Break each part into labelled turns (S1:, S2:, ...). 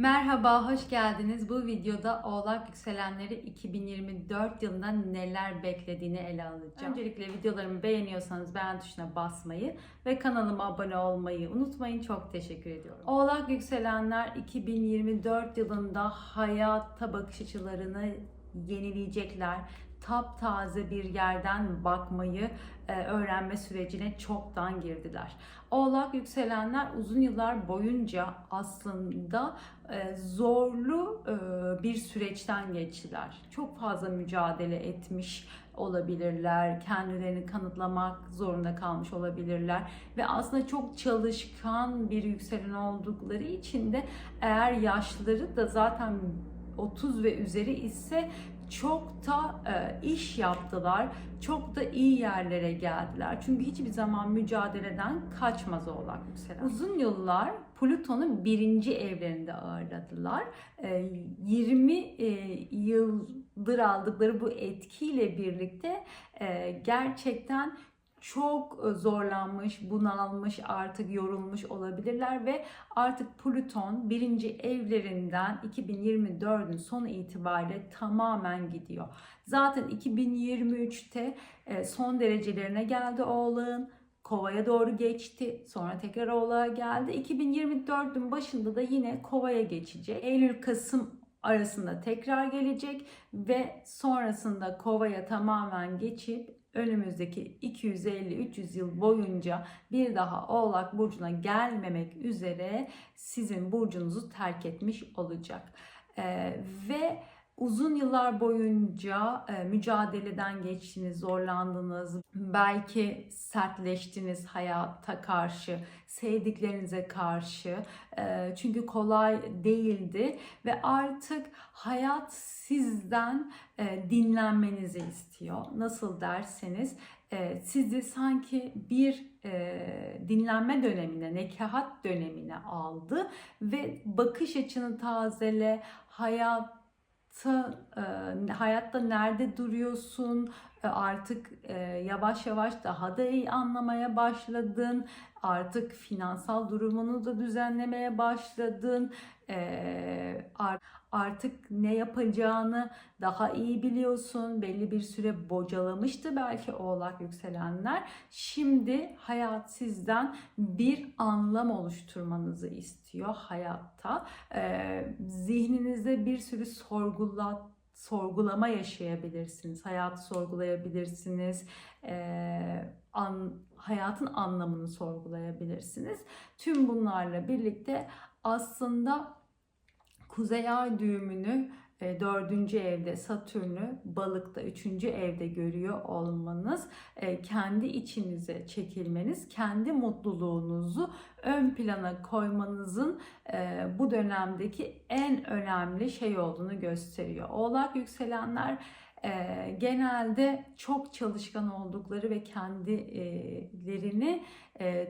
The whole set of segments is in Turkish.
S1: Merhaba, hoş geldiniz. Bu videoda Oğlak Yükselenleri 2024 yılında neler beklediğini ele alacağım. Öncelikle videolarımı beğeniyorsanız beğen tuşuna basmayı ve kanalıma abone olmayı unutmayın. Çok teşekkür ediyorum. Oğlak Yükselenler 2024 yılında hayata bakış açılarını yenileyecekler. Taptaze bir yerden bakmayı e, öğrenme sürecine çoktan girdiler. Oğlak yükselenler uzun yıllar boyunca aslında e, zorlu e, bir süreçten geçtiler. Çok fazla mücadele etmiş olabilirler, kendilerini kanıtlamak zorunda kalmış olabilirler ve aslında çok çalışkan bir yükselen oldukları için de eğer yaşları da zaten 30 ve üzeri ise çok da e, iş yaptılar, çok da iyi yerlere geldiler. Çünkü hiçbir zaman mücadeleden kaçmaz oğlak yükselen. Uzun yıllar Plüton'u birinci evlerinde ağırladılar. E, 20 e, yıldır aldıkları bu etkiyle birlikte e, gerçekten çok zorlanmış, bunalmış, artık yorulmuş olabilirler ve artık Plüton birinci evlerinden 2024'ün sonu itibariyle tamamen gidiyor. Zaten 2023'te e, son derecelerine geldi Oğlak'ın. Kova'ya doğru geçti. Sonra tekrar Oğlak'a geldi. 2024'ün başında da yine Kova'ya geçecek. Eylül-Kasım arasında tekrar gelecek ve sonrasında Kova'ya tamamen geçip önümüzdeki 250-300 yıl boyunca bir daha Oğlak Burcu'na gelmemek üzere sizin burcunuzu terk etmiş olacak. Ee, ve uzun yıllar boyunca e, mücadeleden geçtiniz, zorlandınız, belki sertleştiniz hayata karşı, sevdiklerinize karşı. E, çünkü kolay değildi ve artık hayat sizden e, dinlenmenizi istiyor. Nasıl derseniz sizi sanki bir e, dinlenme dönemine, nekahat dönemine aldı ve bakış açını tazele, hayat hayatta, hayatta nerede duruyorsun? Artık yavaş yavaş daha da iyi anlamaya başladın artık finansal durumunu da düzenlemeye başladın artık ne yapacağını daha iyi biliyorsun belli bir süre bocalamıştı belki oğlak yükselenler şimdi hayat sizden bir anlam oluşturmanızı istiyor hayatta zihninizde bir sürü sorgulat sorgulama yaşayabilirsiniz. Hayatı sorgulayabilirsiniz. E, an, hayatın anlamını sorgulayabilirsiniz. Tüm bunlarla birlikte aslında Kuzey Ay düğümünü e, dördüncü evde Satürn'ü balıkta üçüncü evde görüyor olmanız e, kendi içinize çekilmeniz kendi mutluluğunuzu ön plana koymanızın e, bu dönemdeki en önemli şey olduğunu gösteriyor. Oğlak yükselenler genelde çok çalışkan oldukları ve kendilerini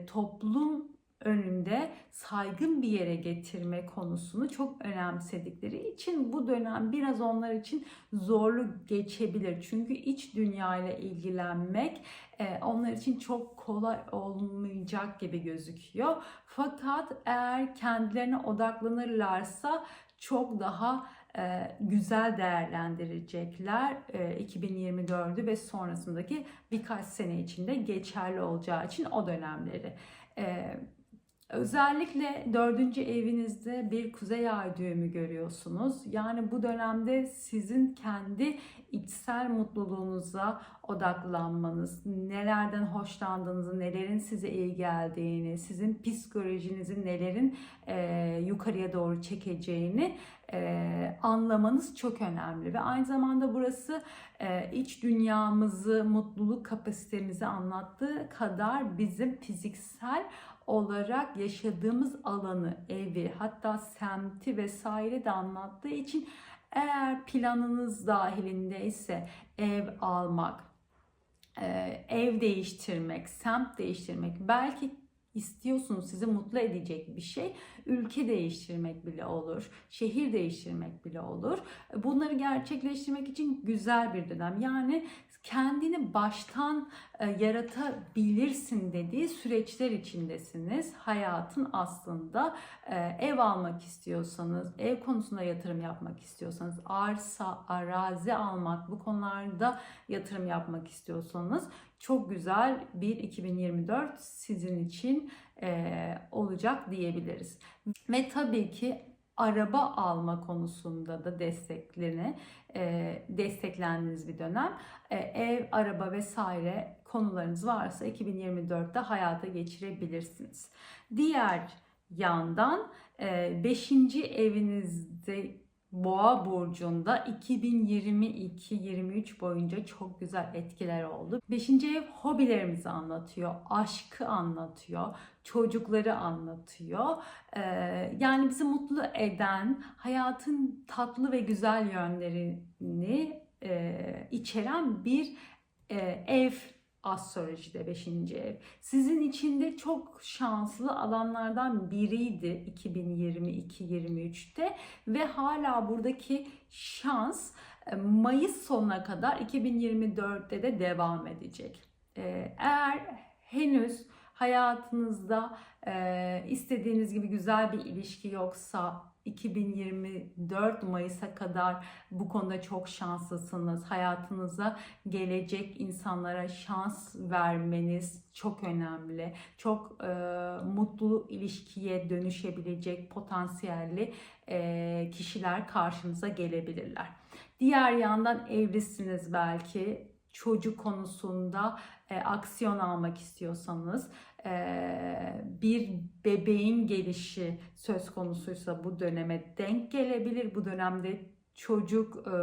S1: toplum önünde saygın bir yere getirme konusunu çok önemsedikleri için bu dönem biraz onlar için zorlu geçebilir. Çünkü iç dünya ile ilgilenmek e, onlar için çok kolay olmayacak gibi gözüküyor. Fakat eğer kendilerine odaklanırlarsa çok daha e, güzel değerlendirecekler 2024'ü ve sonrasındaki birkaç sene içinde geçerli olacağı için o dönemleri. Özellikle dördüncü evinizde bir kuzey ay düğümü görüyorsunuz. Yani bu dönemde sizin kendi içsel mutluluğunuza odaklanmanız, nelerden hoşlandığınızı, nelerin size iyi geldiğini, sizin psikolojinizin nelerin e, yukarıya doğru çekeceğini e, anlamanız çok önemli. Ve aynı zamanda burası e, iç dünyamızı, mutluluk kapasitemizi anlattığı kadar bizim fiziksel olarak yaşadığımız alanı, evi, hatta semti vesaire de anlattığı için eğer planınız dahilindeyse ev almak, e, ev değiştirmek, semt değiştirmek, belki istiyorsunuz, sizi mutlu edecek bir şey. Ülke değiştirmek bile olur, şehir değiştirmek bile olur. Bunları gerçekleştirmek için güzel bir dönem. Yani kendini baştan e, yaratabilirsin dediği süreçler içindesiniz. Hayatın aslında e, ev almak istiyorsanız, ev konusunda yatırım yapmak istiyorsanız, arsa, arazi almak bu konularda yatırım yapmak istiyorsanız çok güzel bir 2024 sizin için e, olacak diyebiliriz. Ve tabii ki araba alma konusunda da desteklerini e, desteklendiğiniz bir dönem. E, ev, araba vesaire konularınız varsa 2024'te hayata geçirebilirsiniz. Diğer yandan 5. evinizde Boğa burcunda 2022-23 boyunca çok güzel etkiler oldu. Beşinci ev hobilerimizi anlatıyor, aşkı anlatıyor, çocukları anlatıyor. Ee, yani bizi mutlu eden, hayatın tatlı ve güzel yönlerini e, içeren bir e, ev astrolojide 5. ev. Sizin için de çok şanslı alanlardan biriydi 2022-23'te ve hala buradaki şans e, Mayıs sonuna kadar 2024'te de devam edecek. E, eğer henüz hayatınızda e, istediğiniz gibi güzel bir ilişki yoksa 2024 Mayıs'a kadar bu konuda çok şanslısınız. Hayatınıza gelecek insanlara şans vermeniz çok önemli. Çok e, mutlu ilişkiye dönüşebilecek potansiyelli e, kişiler karşınıza gelebilirler. Diğer yandan evlisiniz belki çocuk konusunda e, aksiyon almak istiyorsanız e, bir bebeğin gelişi söz konusuysa bu döneme denk gelebilir. Bu dönemde çocuk e,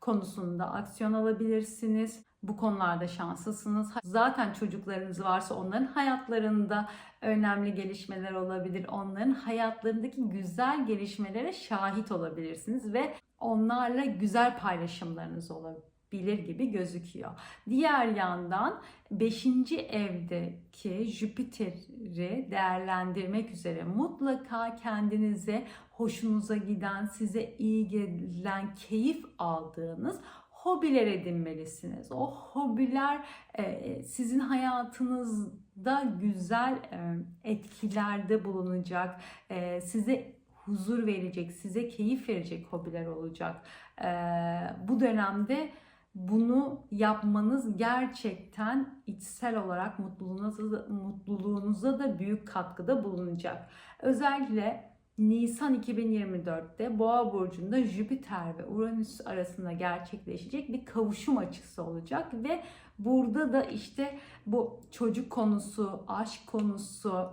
S1: konusunda aksiyon alabilirsiniz. Bu konularda şanslısınız. Zaten çocuklarınız varsa onların hayatlarında önemli gelişmeler olabilir. Onların hayatlarındaki güzel gelişmelere şahit olabilirsiniz ve onlarla güzel paylaşımlarınız olabilir bilir gibi gözüküyor. Diğer yandan 5. evdeki Jüpiter'i değerlendirmek üzere mutlaka kendinize hoşunuza giden, size iyi gelen, keyif aldığınız hobiler edinmelisiniz. O hobiler e, sizin hayatınızda güzel e, etkilerde bulunacak, e, size huzur verecek, size keyif verecek hobiler olacak. Bu dönemde bunu yapmanız gerçekten içsel olarak mutluluğunuza, mutluluğunuza da büyük katkıda bulunacak. Özellikle Nisan 2024'te Boğa burcunda Jüpiter ve Uranüs arasında gerçekleşecek bir kavuşum açısı olacak ve burada da işte bu çocuk konusu, aşk konusu,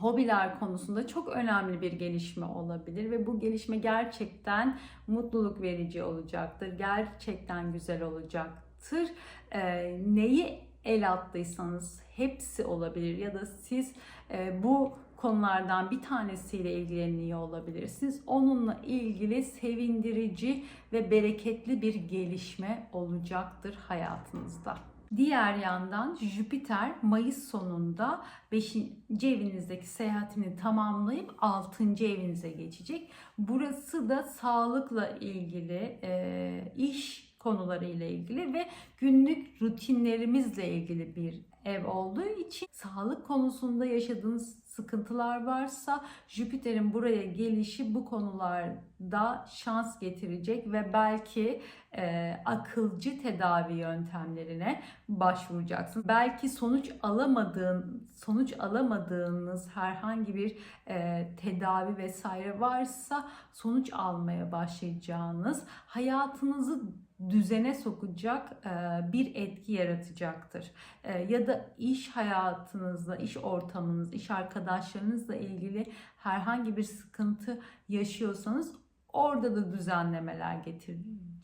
S1: hobiler konusunda çok önemli bir gelişme olabilir ve bu gelişme gerçekten mutluluk verici olacaktır. Gerçekten güzel olacaktır. E, neyi el attıysanız hepsi olabilir ya da siz e, bu konulardan bir tanesiyle ilgileniyor olabilirsiniz. Onunla ilgili sevindirici ve bereketli bir gelişme olacaktır hayatınızda. Diğer yandan Jüpiter Mayıs sonunda 5. evinizdeki seyahatini tamamlayıp 6. evinize geçecek. Burası da sağlıkla ilgili, e, iş konularıyla ilgili ve günlük rutinlerimizle ilgili bir ev olduğu için sağlık konusunda yaşadığınız sıkıntılar varsa Jüpiter'in buraya gelişi bu konularda şans getirecek ve belki e, akılcı tedavi yöntemlerine başvuracaksın. Belki sonuç alamadığın, sonuç alamadığınız herhangi bir e, tedavi vesaire varsa sonuç almaya başlayacağınız, hayatınızı düzene sokacak e, bir etki yaratacaktır. E, ya da iş hayatınızla, iş ortamınız, iş arkadaşlarınızla ilgili herhangi bir sıkıntı yaşıyorsanız orada da düzenlemeler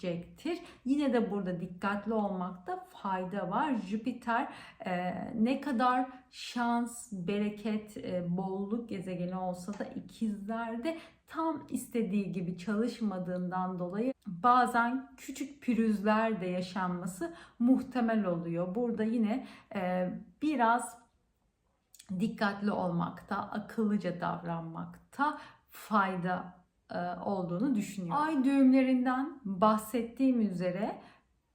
S1: getirecektir. Yine de burada dikkatli olmakta fayda var. Jüpiter e, ne kadar şans, bereket, e, bolluk gezegeni olsa da ikizlerde tam istediği gibi çalışmadığından dolayı bazen küçük pürüzler de yaşanması muhtemel oluyor. Burada yine e, biraz dikkatli olmakta, akıllıca davranmakta fayda olduğunu düşünüyorum. Ay düğümlerinden bahsettiğim üzere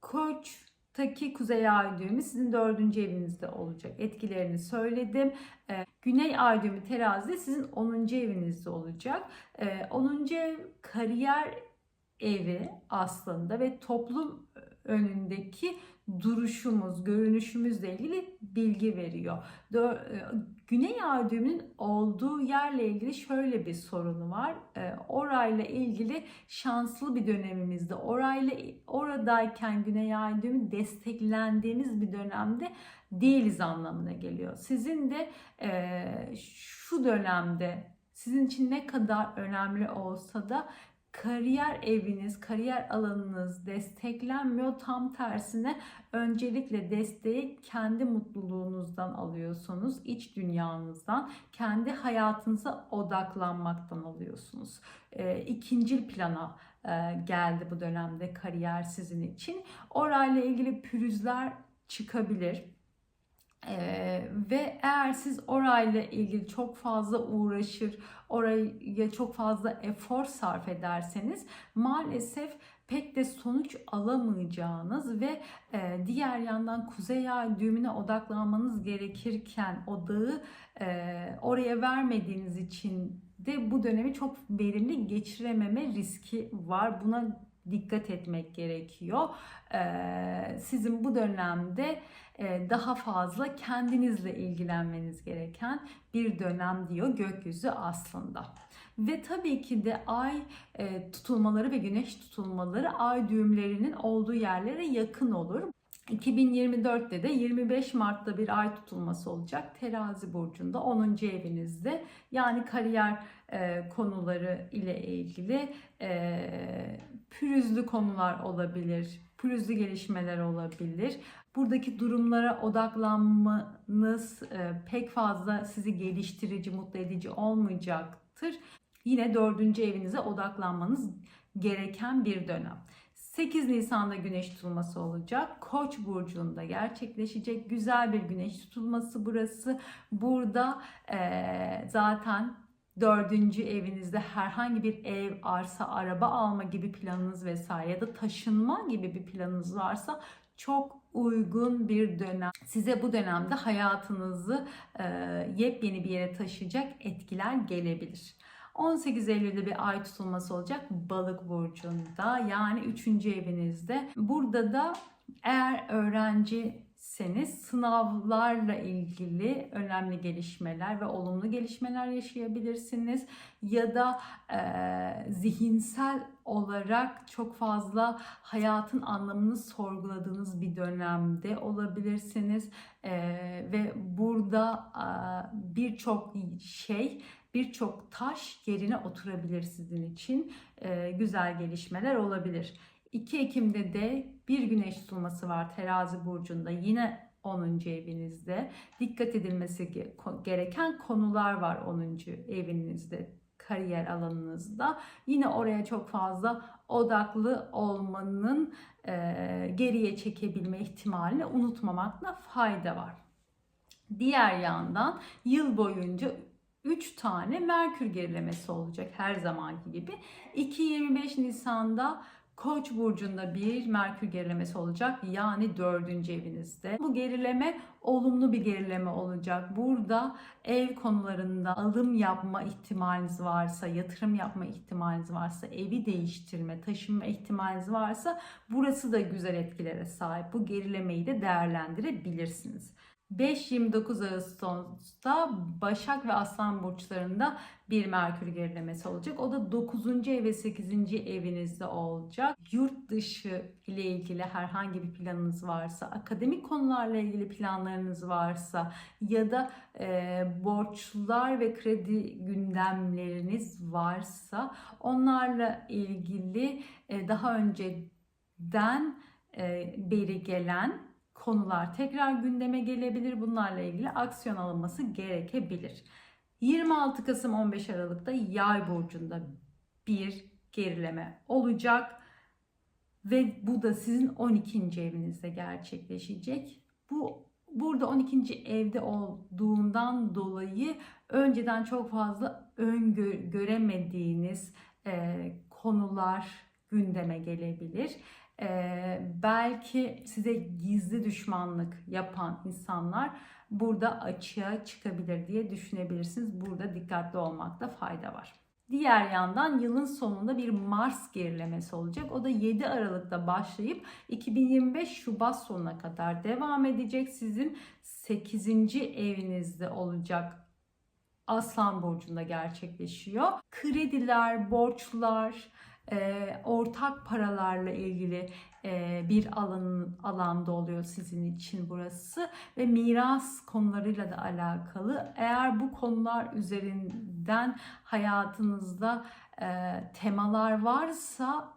S1: Koç'taki kuzey ay düğümü sizin dördüncü evinizde olacak. Etkilerini söyledim. E, Güney ay düğümü terazide sizin 10. evinizde olacak. E, 10. ev kariyer evi aslında ve toplum önündeki duruşumuz, görünüşümüzle ilgili bilgi veriyor. E, Güney ay düğümünün olduğu yerle ilgili şöyle bir sorunu var. E, orayla ilgili şanslı bir dönemimizde, orayla oradayken Güney ay düğümü desteklendiğimiz bir dönemde değiliz anlamına geliyor. Sizin de e, şu dönemde sizin için ne kadar önemli olsa da kariyer eviniz, kariyer alanınız desteklenmiyor. Tam tersine öncelikle desteği kendi mutluluğunuzdan alıyorsunuz, iç dünyanızdan, kendi hayatınıza odaklanmaktan alıyorsunuz. E, ikincil plana e, geldi bu dönemde kariyer sizin için. Orayla ilgili pürüzler çıkabilir. Ee, ve eğer siz orayla ilgili çok fazla uğraşır, oraya çok fazla efor sarf ederseniz maalesef pek de sonuç alamayacağınız ve e, diğer yandan kuzey ay düğümüne odaklanmanız gerekirken odağı e, oraya vermediğiniz için de bu dönemi çok verimli geçirememe riski var. Buna dikkat etmek gerekiyor. E, sizin bu dönemde e, daha fazla kendinizle ilgilenmeniz gereken bir dönem diyor gökyüzü aslında. Ve tabii ki de ay e, tutulmaları ve güneş tutulmaları ay düğümlerinin olduğu yerlere yakın olur. 2024'te de 25 Mart'ta bir ay tutulması olacak. Terazi burcunda 10. evinizde. Yani kariyer e, konuları ile ilgili e, pürüzlü konular olabilir. Pürüzlü gelişmeler olabilir. Buradaki durumlara odaklanmanız e, pek fazla sizi geliştirici, mutlu edici olmayacaktır. Yine dördüncü evinize odaklanmanız gereken bir dönem. 8 Nisan'da güneş tutulması olacak. Koç burcunda gerçekleşecek güzel bir güneş tutulması burası. Burada e, zaten dördüncü evinizde herhangi bir ev, arsa, araba alma gibi planınız vesaire ya da taşınma gibi bir planınız varsa çok uygun bir dönem. Size bu dönemde hayatınızı e, yepyeni bir yere taşıyacak etkiler gelebilir. 18 Eylül'de bir ay tutulması olacak balık burcunda yani 3. evinizde. Burada da eğer öğrenciseniz sınavlarla ilgili önemli gelişmeler ve olumlu gelişmeler yaşayabilirsiniz. Ya da e, zihinsel olarak çok fazla hayatın anlamını sorguladığınız bir dönemde olabilirsiniz. E, ve burada e, birçok şey birçok taş yerine oturabilir sizin için. E, güzel gelişmeler olabilir. 2 Ekim'de de bir güneş tutulması var terazi burcunda yine 10. evinizde. Dikkat edilmesi gereken konular var 10. evinizde kariyer alanınızda. Yine oraya çok fazla odaklı olmanın e, geriye çekebilme ihtimalini unutmamakla fayda var. Diğer yandan yıl boyunca 3 tane Merkür gerilemesi olacak her zamanki gibi. 2-25 Nisan'da Koç burcunda bir Merkür gerilemesi olacak yani dördüncü evinizde. Bu gerileme olumlu bir gerileme olacak. Burada ev konularında alım yapma ihtimaliniz varsa, yatırım yapma ihtimaliniz varsa, evi değiştirme, taşınma ihtimaliniz varsa burası da güzel etkilere sahip. Bu gerilemeyi de değerlendirebilirsiniz. 5-29 Ağustos'ta Başak ve Aslan burçlarında bir Merkür gerilemesi olacak. O da 9. ev ve 8. evinizde olacak. Yurt dışı ile ilgili herhangi bir planınız varsa, akademik konularla ilgili planlarınız varsa ya da e, borçlar ve kredi gündemleriniz varsa onlarla ilgili e, daha önceden e, beri gelen konular tekrar gündeme gelebilir. Bunlarla ilgili aksiyon alınması gerekebilir. 26 Kasım 15 Aralık'ta Yay burcunda bir gerileme olacak ve bu da sizin 12. evinizde gerçekleşecek. Bu Burada 12. evde olduğundan dolayı önceden çok fazla öngöremediğiniz e, konular gündeme gelebilir. E, belki size gizli düşmanlık yapan insanlar burada açığa çıkabilir diye düşünebilirsiniz. Burada dikkatli olmakta fayda var. Diğer yandan yılın sonunda bir Mars gerilemesi olacak. O da 7 Aralık'ta başlayıp 2025 Şubat sonuna kadar devam edecek. Sizin 8. evinizde olacak. Aslan burcunda gerçekleşiyor. Krediler, borçlar, e, ortak paralarla ilgili e, bir alan alanda oluyor sizin için burası ve miras konularıyla da alakalı. Eğer bu konular üzerinden hayatınızda e, temalar varsa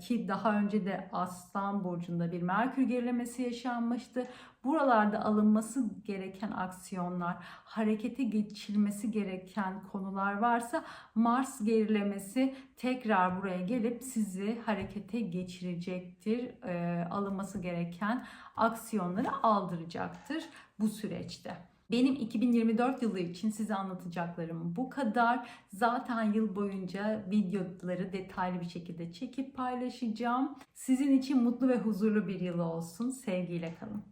S1: ki daha önce de Aslan burcunda bir Merkür gerilemesi yaşanmıştı. Buralarda alınması gereken aksiyonlar, harekete geçilmesi gereken konular varsa Mars gerilemesi tekrar buraya gelip sizi harekete geçirecektir. E, alınması gereken aksiyonları aldıracaktır bu süreçte. Benim 2024 yılı için size anlatacaklarım bu kadar. Zaten yıl boyunca videoları detaylı bir şekilde çekip paylaşacağım. Sizin için mutlu ve huzurlu bir yıl olsun. Sevgiyle kalın.